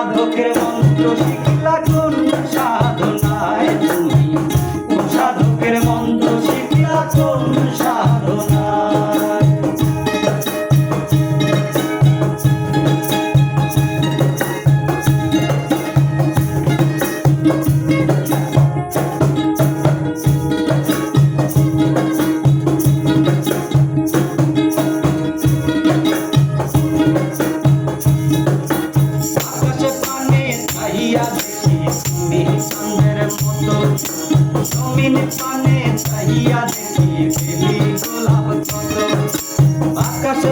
সাধকের মন্ত্র শিখিলা কোন সাধনায় তুমি সাধকের মন্ত্র শিখিলা কোন দিন চলে চাহিয়া দেখি দিলি গোলাপ চন্দন। আকাশ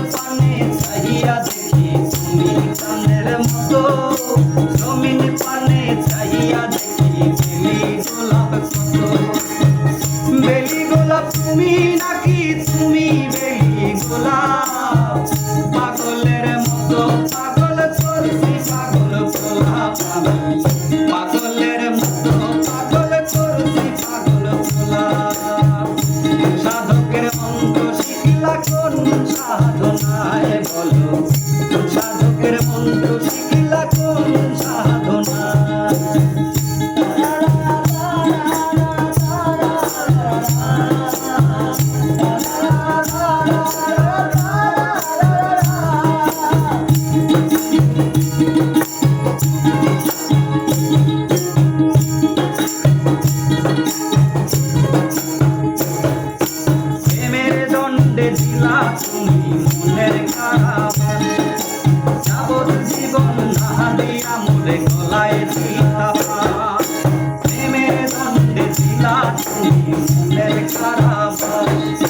বেলি গোলাপ তুমি নাকি তুমি বেলি গোলাপ? সাধনায় বলো সাধকের মন্ত্র শিখিলা কোন সাধনায় দিয়া মোরে গলায় ফাঁস। প্রেমের দণ্ডে দিলা তুমি মনের কারাবাস।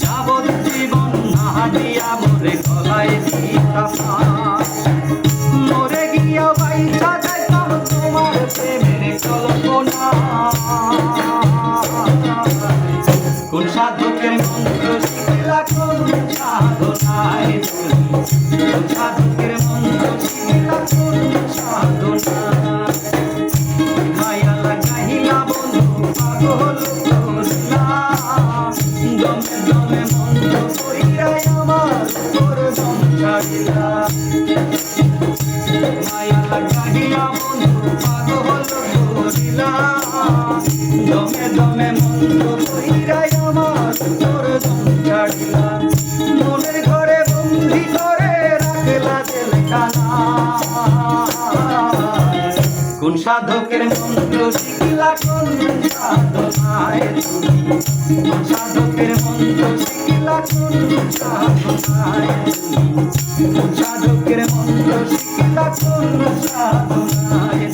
যাবত জীবন না দিয়া মোরে সাধকের মন্ত্র শিখিলা কোন সাধনায় তুমি সাধকের দমে দমে মন্দ কইরাই আমার তোর দম ছাড়িলা সাধকের মন্ত্র শিখিলা কোন সাধনায় সাধকের মন্ত্র শিখিলা কোন সাধনায় সাধকের মন্ত্র শিখিলা কোন সাধনায়